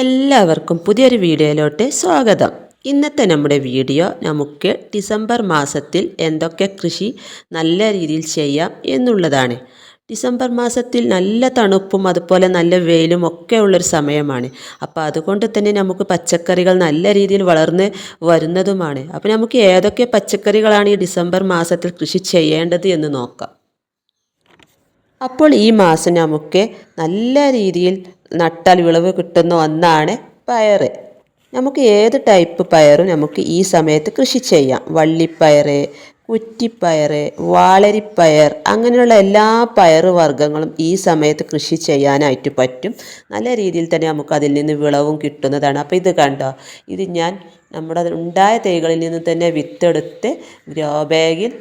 എല്ലാവർക്കും പുതിയൊരു വീഡിയോയിലോട്ട് സ്വാഗതം. ഇന്നത്തെ നമ്മുടെ വീഡിയോ നമുക്ക് ഡിസംബർ മാസത്തിൽ എന്തൊക്കെ കൃഷി നല്ല രീതിയിൽ ചെയ്യാം എന്നുള്ളതാണ്. ഡിസംബർ മാസത്തിൽ നല്ല തണുപ്പും അതുപോലെ നല്ല വെയിലും ഒക്കെ ഉള്ളൊരു സമയമാണ്. അപ്പോൾ അതുകൊണ്ട് തന്നെ നമുക്ക് പച്ചക്കറികൾ നല്ല രീതിയിൽ വളർന്ന് വരുന്നതുമാണ്. അപ്പോൾ നമുക്ക് ഏതൊക്കെ പച്ചക്കറികളാണ് ഈ ഡിസംബർ മാസത്തിൽ കൃഷി ചെയ്യേണ്ടത് എന്ന് നോക്കാം. അപ്പോൾ ഈ മാസം നമുക്ക് നല്ല രീതിയിൽ നട്ടാൽ വിളവ് കിട്ടുന്ന ഒന്നാണ് പയർ നമുക്ക് ഏത് ടൈപ്പ് പയറും നമുക്ക് ഈ സമയത്ത് കൃഷി ചെയ്യാം. വള്ളിപ്പയർ കുറ്റിപ്പയർ വാളരിപ്പയർ അങ്ങനെയുള്ള എല്ലാ പയർ വർഗങ്ങളും ഈ സമയത്ത് കൃഷി ചെയ്യാനായിട്ട് പറ്റും. നല്ല രീതിയിൽ തന്നെ നമുക്ക് അതിൽ നിന്ന് വിളവും കിട്ടുന്നതാണ്. അപ്പോൾ ഇത് കണ്ടോ? ഇത് ഞാൻ നമ്മുടെ ഉണ്ടായ തൈകളിൽ നിന്ന് തന്നെ വിത്തെടുത്ത് ഗ്രോ ബാഗിൽ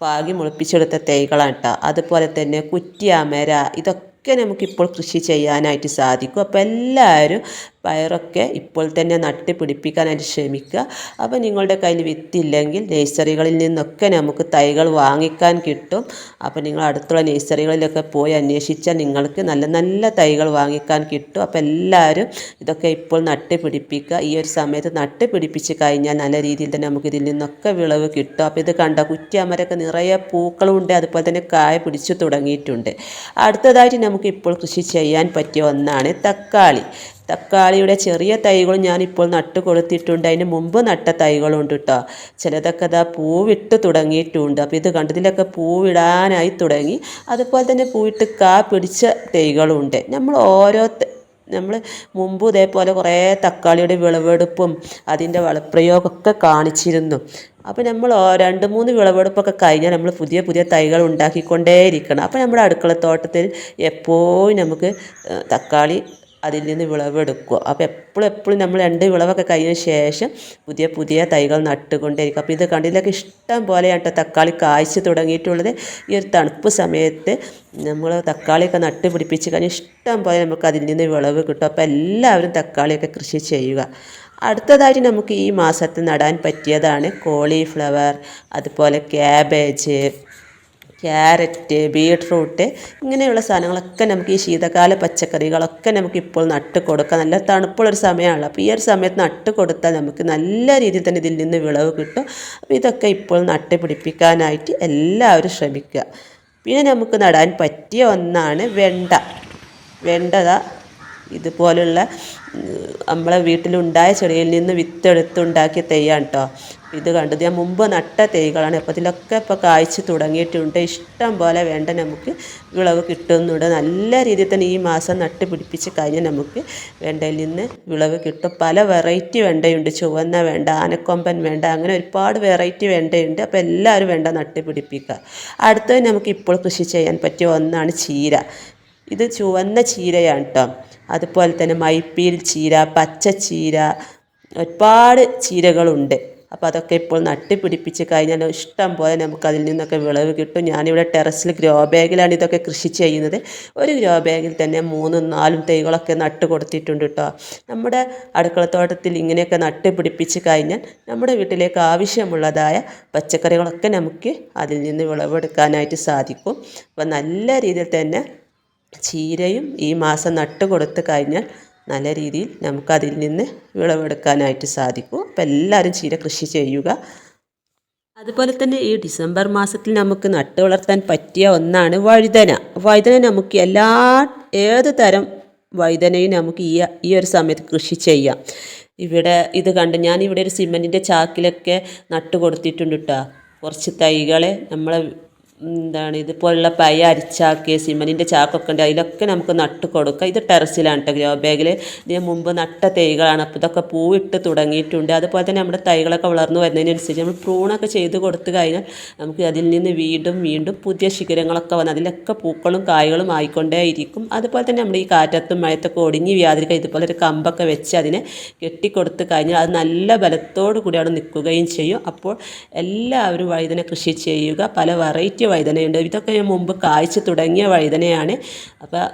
പാകി മുളപ്പിച്ചെടുത്ത തൈകളാണ് കേട്ടോ അതുപോലെ തന്നെ കുറ്റിയാമര ഇതൊക്കെ നമുക്കിപ്പോൾ കൃഷി ചെയ്യാനായിട്ട് സാധിക്കും. അപ്പോൾ എല്ലാവരും പയറൊക്കെ ഇപ്പോൾ തന്നെ നട്ട് പിടിപ്പിക്കാനായിട്ട് ശ്രമിക്കുക. അപ്പോൾ നിങ്ങളുടെ കയ്യിൽ വിത്തില്ലെങ്കിൽ നേഴ്സറികളിൽ നിന്നൊക്കെ നമുക്ക് തൈകൾ വാങ്ങിക്കാൻ കിട്ടും. അപ്പോൾ നിങ്ങൾ അടുത്തുള്ള നേഴ്സറികളിലൊക്കെ പോയി അന്വേഷിച്ചാൽ നിങ്ങൾക്ക് നല്ല നല്ല തൈകൾ വാങ്ങിക്കാൻ കിട്ടും. അപ്പോൾ എല്ലാവരും ഇതൊക്കെ ഇപ്പോൾ നട്ട് പിടിപ്പിക്കുക. ഈ ഒരു സമയത്ത് നട്ട് പിടിപ്പിച്ച് കഴിഞ്ഞാൽ നല്ല രീതിയിൽ തന്നെ നമുക്ക് ഇതിൽ നിന്നൊക്കെ വിളവ് കിട്ടും. അപ്പോൾ ഇത് കണ്ട? കുറ്റിയാമരൊക്കെ നിറയെ പൂക്കളുണ്ട്. അതുപോലെ തന്നെ കായ പിടിച്ചു തുടങ്ങിയിട്ടുണ്ട്. അടുത്തതായിട്ട് നമുക്ക് ഇപ്പോൾ കൃഷി ചെയ്യാൻ പറ്റിയ ഒന്നാണ് തക്കാളി. തക്കാളിയുടെ ചെറിയ തൈകൾ ഞാനിപ്പോൾ നട്ട് കൊടുത്തിട്ടുണ്ട് അതിന് മുമ്പ് നട്ട തൈകളുണ്ട് കേട്ടോ ചിലതൊക്കെ അതാ പൂവിട്ട് തുടങ്ങിയിട്ടുണ്ട്. അപ്പോൾ ഇത് കണ്ടതിലൊക്കെ പൂവിടാനായി തുടങ്ങി. അതുപോലെ തന്നെ പൂവിട്ട് കാ പിടിച്ച തൈകളുണ്ട്. നമ്മൾ ഓരോ നമ്മൾ മുമ്പ് ഇതേപോലെ കുറേ തക്കാളിയുടെ വിളവെടുപ്പും അതിന്റെ വളപ്രയോഗമൊക്കെ കാണിച്ചിരുന്നു. അപ്പോൾ നമ്മൾ രണ്ട് മൂന്ന് വിളവെടുപ്പൊക്കെ കഴിഞ്ഞാൽ നമ്മൾ പുതിയ പുതിയ തൈകൾ ഉണ്ടാക്കിക്കൊണ്ടേയിരിക്കണം. അപ്പോൾ നമ്മുടെ അടുക്കളത്തോട്ടത്തിൽ എപ്പോഴും നമുക്ക് തക്കാളി അതിൽ നിന്ന് വിളവെടുക്കുക അപ്പോൾ എപ്പോഴും എപ്പോഴും നമ്മൾ രണ്ട് വിളവൊക്കെ കഴിഞ്ഞ ശേഷം പുതിയ പുതിയ തൈകൾ നട്ടുകൊണ്ടേയിരിക്കും. അപ്പോൾ ഇത് കണ്ടിലൊക്കെ ഇഷ്ടം പോലെയാണ് കേട്ടോ തക്കാളി കായ്ച്ചു തുടങ്ങിയിട്ടുള്ളത്. ഈ ഒരു തണുപ്പ് സമയത്ത് നമ്മൾ തക്കാളിയൊക്കെ നട്ട് പിടിപ്പിച്ച് കഴിഞ്ഞാൽ ഇഷ്ടം പോലെ നമുക്ക് അതിൽ നിന്ന് വിളവ് കിട്ടും. അപ്പോൾ എല്ലാവരും തക്കാളിയൊക്കെ കൃഷി ചെയ്യുക. അടുത്തതായിട്ട് നമുക്ക് ഈ മാസത്തിൽ നടാൻ പറ്റിയതാണ് കോളിഫ്ലവർ അതുപോലെ ക്യാബേജ് ക്യാരറ്റ് ബീട്രൂട്ട് ഇങ്ങനെയുള്ള സാധനങ്ങളൊക്കെ നമുക്ക് ഈ ശീതകാല പച്ചക്കറികളൊക്കെ നമുക്ക് ഇപ്പോൾ നട്ട് കൊടുക്കാം. നല്ല തണുപ്പുള്ളൊരു സമയമാണല്ലോ. അപ്പോൾ ഈ ഒരു സമയത്ത് നട്ട് കൊടുത്താൽ നമുക്ക് നല്ല രീതിയിൽ തന്നെ ഇതിൽ നിന്ന് വിളവ് കിട്ടും. അപ്പോൾ ഇതൊക്കെ ഇപ്പോൾ നട്ട് പിടിപ്പിക്കാനായിട്ട് എല്ലാവരും ശ്രമിക്കുക. പിന്നെ നമുക്ക് നടാൻ പറ്റിയ ഒന്നാണ് വെണ്ട. വെണ്ടത ഇതുപോലുള്ള നമ്മളെ വീട്ടിലുണ്ടായ ചെടിയിൽ നിന്ന് വിത്തെടുത്തുണ്ടാക്കിയ തെയ്യാണ് കേട്ടോ ഇത് കണ്ടത് ഞാൻ മുമ്പ് നട്ട തൈകളാണ് അപ്പോൾ ഇതിലൊക്കെ ഇപ്പോൾ കായ്ച്ച് തുടങ്ങിയിട്ടുണ്ട്. ഇഷ്ടം പോലെ വേണ്ട നമുക്ക് വിളവ് കിട്ടുന്നുണ്ട്. നല്ല രീതിയിൽ തന്നെ ഈ മാസം നട്ട് പിടിപ്പിച്ച് കഴിഞ്ഞാൽ നമുക്ക് വെണ്ടയിൽ നിന്ന് വിളവ് കിട്ടും. പല വെറൈറ്റി വെണ്ടയുണ്ട്. ചുവന്ന വേണ്ട ആനക്കൊമ്പൻ വേണ്ട അങ്ങനെ ഒരുപാട് വെറൈറ്റി വെണ്ടയുണ്ട്. അപ്പോൾ എല്ലാവരും വേണ്ട നട്ട് പിടിപ്പിക്കുക. അടുത്തത് നമുക്ക് ഇപ്പോൾ കൃഷി ചെയ്യാൻ പറ്റിയ ഒന്നാണ് ചീര. ഇത് ചുവന്ന ചീരയാണ് കേട്ടോ അതുപോലെ തന്നെ മൈപ്പീൽ ചീര പച്ച ചീര ഒരുപാട് ചീരകളുണ്ട്. അപ്പോൾ അതൊക്കെ ഇപ്പോൾ നട്ട് പിടിപ്പിച്ച് കഴിഞ്ഞാൽ ഇഷ്ടം പോലെ നമുക്ക് അതിൽ നിന്നൊക്കെ വിളവ് കിട്ടും. ഞാനിവിടെ ടെറസിൽ ഗ്രോ ബാഗിലാണ് ഇതൊക്കെ കൃഷി ചെയ്യുന്നത്. ഒരു ഗ്രോ ബാഗിൽ തന്നെ മൂന്നും നാലും തൈകളൊക്കെ നട്ട് കൊടുത്തിട്ടുണ്ട് കേട്ടോ നമ്മുടെ അടുക്കളത്തോട്ടത്തിൽ ഇങ്ങനെയൊക്കെ നട്ട് പിടിപ്പിച്ച് കഴിഞ്ഞാൽ നമ്മുടെ വീട്ടിലേക്ക് ആവശ്യമുള്ളതായ പച്ചക്കറികളൊക്കെ നമുക്ക് അതിൽ നിന്ന് വിളവെടുക്കാനായിട്ട് സാധിക്കും. അപ്പോൾ നല്ല രീതിയിൽ തന്നെ ചീരയും ഈ മാസം നട്ട് കൊടുത്ത് കഴിഞ്ഞാൽ നല്ല രീതിയിൽ നമുക്കതിൽ നിന്ന് വിളവെടുക്കാനായിട്ട് സാധിക്കും. അപ്പോൾ എല്ലാവരും ചീര കൃഷി ചെയ്യുക. അതുപോലെ തന്നെ ഈ ഡിസംബർ മാസത്തിൽ നമുക്ക് നട്ട് വളർത്താൻ പറ്റിയ ഒന്നാണ് വഴുതന. വഴുതന നമുക്ക് എല്ലാ ഏത് തരം വഴുതനയും നമുക്ക് ഈ ഈ ഒരു സമയത്ത് കൃഷി ചെയ്യാം. ഇവിടെ ഇത് കണ്ട് ഞാൻ ഇവിടെ ഒരു സിമെന്റിന്റെ ചാക്കിലൊക്കെ നട്ട് കൊടുത്തിട്ടുണ്ട് കേട്ടോ കുറച്ച് തൈകളെ നമ്മളെ എന്താണ് ഇതുപോലുള്ള പയ അരിച്ചാക്കിയ സിമന്റിന്റെ ചാക്കൊക്കെ ഉണ്ട്. അതിലൊക്കെ നമുക്ക് നട്ട് കൊടുക്കാം. ഇത് ടെറസിലാണ് കേട്ടോ ഗ്രോ ബാഗിൽ ഇതിന് മുമ്പ് നട്ട തൈകളാണ്. അപ്പോൾ ഇതൊക്കെ പൂവിട്ട് തുടങ്ങിയിട്ടുണ്ട്. അതുപോലെ തന്നെ നമ്മുടെ തൈകളൊക്കെ വളർന്നു വരുന്നതിനനുസരിച്ച് നമ്മൾ പ്രൂണൊക്കെ ചെയ്ത് കൊടുത്തു കഴിഞ്ഞാൽ നമുക്ക് അതിൽ നിന്ന് വീണ്ടും വീണ്ടും പുതിയ ശിഖരങ്ങളൊക്കെ വന്ന് അതിലൊക്കെ പൂക്കളും കായ്കളും ആയിക്കൊണ്ടേയിരിക്കും അതുപോലെ തന്നെ നമ്മൾ ഈ കാറ്റത്തും മഴത്തൊക്കെ ഒടിഞ്ഞ് വ്യാതിരിക്കുക ഇതുപോലെ ഒരു കമ്പൊക്കെ വെച്ച് അതിനെ കെട്ടിക്കൊടുത്ത് കഴിഞ്ഞാൽ അത് നല്ല ബലത്തോടു കൂടിയാണ് നിൽക്കുകയും ചെയ്യും. അപ്പോൾ എല്ലാവരും വഴുതന കൃഷി ചെയ്യുക. പല വെറൈറ്റി വഴുതനയുണ്ട് ഇതൊക്കെ ഞാൻ മുമ്പ് കായ്ച്ചു തുടങ്ങിയ വഴുതനയാണ് അപ്പോൾ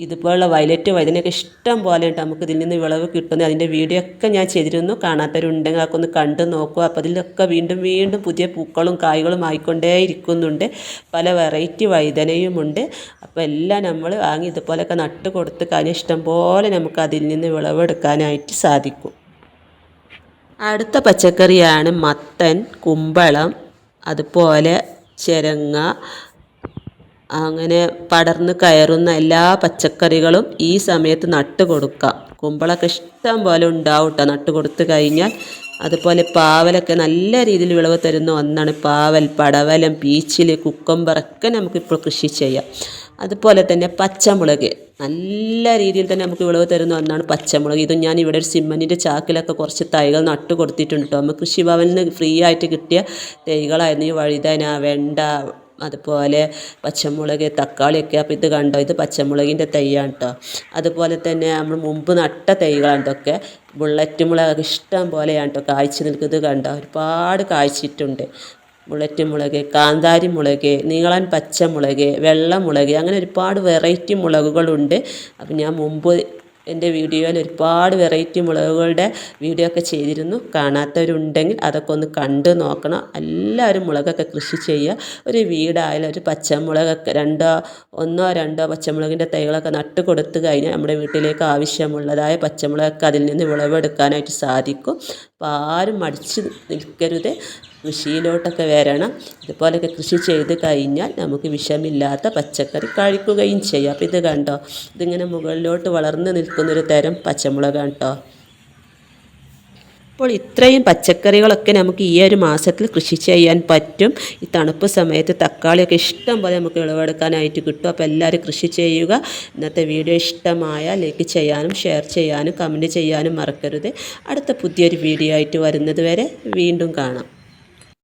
ഇതുപോലുള്ള വയലറ്റ് വഴുതനയൊക്കെ ഇഷ്ടം പോലെ ഉണ്ട്. നമുക്ക് ഇതിൽ നിന്ന് വിളവ് കിട്ടുന്നത് അതിന്റെ വീഡിയോ ഒക്കെ ഞാൻ ചെയ്തിരുന്നു. കാണാത്തവരുണ്ടെങ്കിൽ അതൊക്കെ ഒന്ന് കണ്ട് നോക്കുക അപ്പോൾ അതിലൊക്കെ വീണ്ടും വീണ്ടും പുതിയ പൂക്കളും കായ്കളും ആയിക്കൊണ്ടേ ഇരിക്കുന്നുണ്ട് പല വെറൈറ്റി വഴുതനയുമുണ്ട് അപ്പോൾ എല്ലാം നമ്മൾ വാങ്ങി ഇതുപോലെയൊക്കെ നട്ട് കൊടുത്ത് കഴിഞ്ഞാൽ ഇഷ്ടം പോലെ നമുക്ക് അതിൽ നിന്ന് വിളവെടുക്കാനായിട്ട് സാധിക്കും. അടുത്ത പച്ചക്കറിയാണ് മത്തൻ കുമ്പളം അതുപോലെ ചിരങ്ങ അങ്ങനെ പടർന്ന് കയറുന്ന എല്ലാ പച്ചക്കറികളും ഈ സമയത്ത് നട്ട് കൊടുക്കുക കുമ്പളൊക്കെ ഇഷ്ടം പോലെ ഉണ്ടാവും കേട്ടോ നട്ട് കൊടുത്ത് കഴിഞ്ഞാൽ അതുപോലെ പാവലൊക്കെ നല്ല രീതിയിൽ വിളവ് തരുന്ന ഒന്നാണ് പാവൽ പടവലം പീച്ചിൽ കുക്കമ്പറൊക്കെ നമുക്കിപ്പോൾ കൃഷി ചെയ്യാം. അതുപോലെ തന്നെ പച്ചമുളക്. നല്ല രീതിയിൽ തന്നെ നമുക്ക് വിളവ് തരുന്ന ഒന്നാണ് പച്ചമുളക്. ഇതും ഞാൻ ഇവിടെ ഒരു സിമ്മന്റിന്റെ ചാക്കിലൊക്കെ കുറച്ച് തൈകൾ നട്ട് കൊടുത്തിട്ടുണ്ട് കേട്ടോ നമുക്ക് കൃഷിഭവനിൽ നിന്ന് ഫ്രീ ആയിട്ട് കിട്ടിയ തൈകളായിരുന്നു ഈ വഴുതന വെണ്ട അതുപോലെ പച്ചമുളക് തക്കാളിയൊക്കെ. അപ്പോൾ ഇത് കണ്ടോ? ഇത് പച്ചമുളകിന്റെ തൈയാണ് കേട്ടോ അതുപോലെ തന്നെ നമ്മൾ മുമ്പ് നട്ട തൈകളാണ് ഇതൊക്കെ. ബുള്ളറ്റ് മുളക് ഇഷ്ടം പോലെയാണ് കേട്ടോ കാഴ്ച നിൽക്കുന്നത് കണ്ടോ? ഒരുപാട് കായ്ച്ചിട്ടുണ്ട്. ബുള്ളറ്റ് മുളക് കാന്താരി മുളക് നീളൻ പച്ചമുളക് വെള്ളമുളക് അങ്ങനെ ഒരുപാട് വെറൈറ്റി മുളകുകളുണ്ട്. അപ്പം ഞാൻ മുമ്പ് എന്റെ വീഡിയോയിൽ ഒരുപാട് വെറൈറ്റി മുളകുകളുടെ വീഡിയോ ഒക്കെ ചെയ്തിരുന്നു. കാണാത്തവരുണ്ടെങ്കിൽ അതൊക്കെ ഒന്ന് കണ്ടു നോക്കണം. എല്ലാവരും മുളകൊക്കെ കൃഷി ചെയ്യുക. ഒരു വീടായാലും ഒരു പച്ചമുളകൊക്കെ രണ്ടോ ഒന്നോ രണ്ടോ പച്ചമുളകിന്റെ തൈകളൊക്കെ നട്ട് കൊടുത്തു കഴിഞ്ഞാൽ നമ്മുടെ വീട്ടിലേക്ക് ആവശ്യമുള്ളതായ പച്ചമുളകൊക്കെ അതിൽ നിന്ന് വിളവെടുക്കാനായിട്ട് സാധിക്കും. അപ്പോൾ ആരും മടിച്ച് നിൽക്കരുത്. കൃഷിയിലോട്ടൊക്കെ വരണം. ഇതുപോലെയൊക്കെ കൃഷി ചെയ്ത് കഴിഞ്ഞാൽ നമുക്ക് വിഷമില്ലാത്ത പച്ചക്കറി കഴിക്കുകയും ചെയ്യാം. അപ്പോൾ ഇത് കണ്ടോ? ഇതിങ്ങനെ മുകളിലോട്ട് വളർന്ന് നിൽക്കുന്നൊരു തരം പച്ചമുളകാണ് കേട്ടോ അപ്പോൾ ഇത്രയും പച്ചക്കറികളൊക്കെ നമുക്ക് ഈ ഒരു മാസത്തിൽ കൃഷി ചെയ്യാൻ പറ്റും. ഈ തണുപ്പ് സമയത്ത് തക്കാളിയൊക്കെ ഇഷ്ടം പോലെ നമുക്ക് വിളവെടുക്കാനായിട്ട് കിട്ടും. അപ്പോൾ എല്ലാവരും കൃഷി ചെയ്യുക. ഇന്നത്തെ വീഡിയോ ഇഷ്ടമായ ലൈക്ക് ചെയ്യാനും ഷെയർ ചെയ്യാനും കമന്റ് ചെയ്യാനും മറക്കരുത്. അടുത്ത പുതിയൊരു വീഡിയോ ആയിട്ട് വരുന്നത് വരെ വീണ്ടും കാണാം.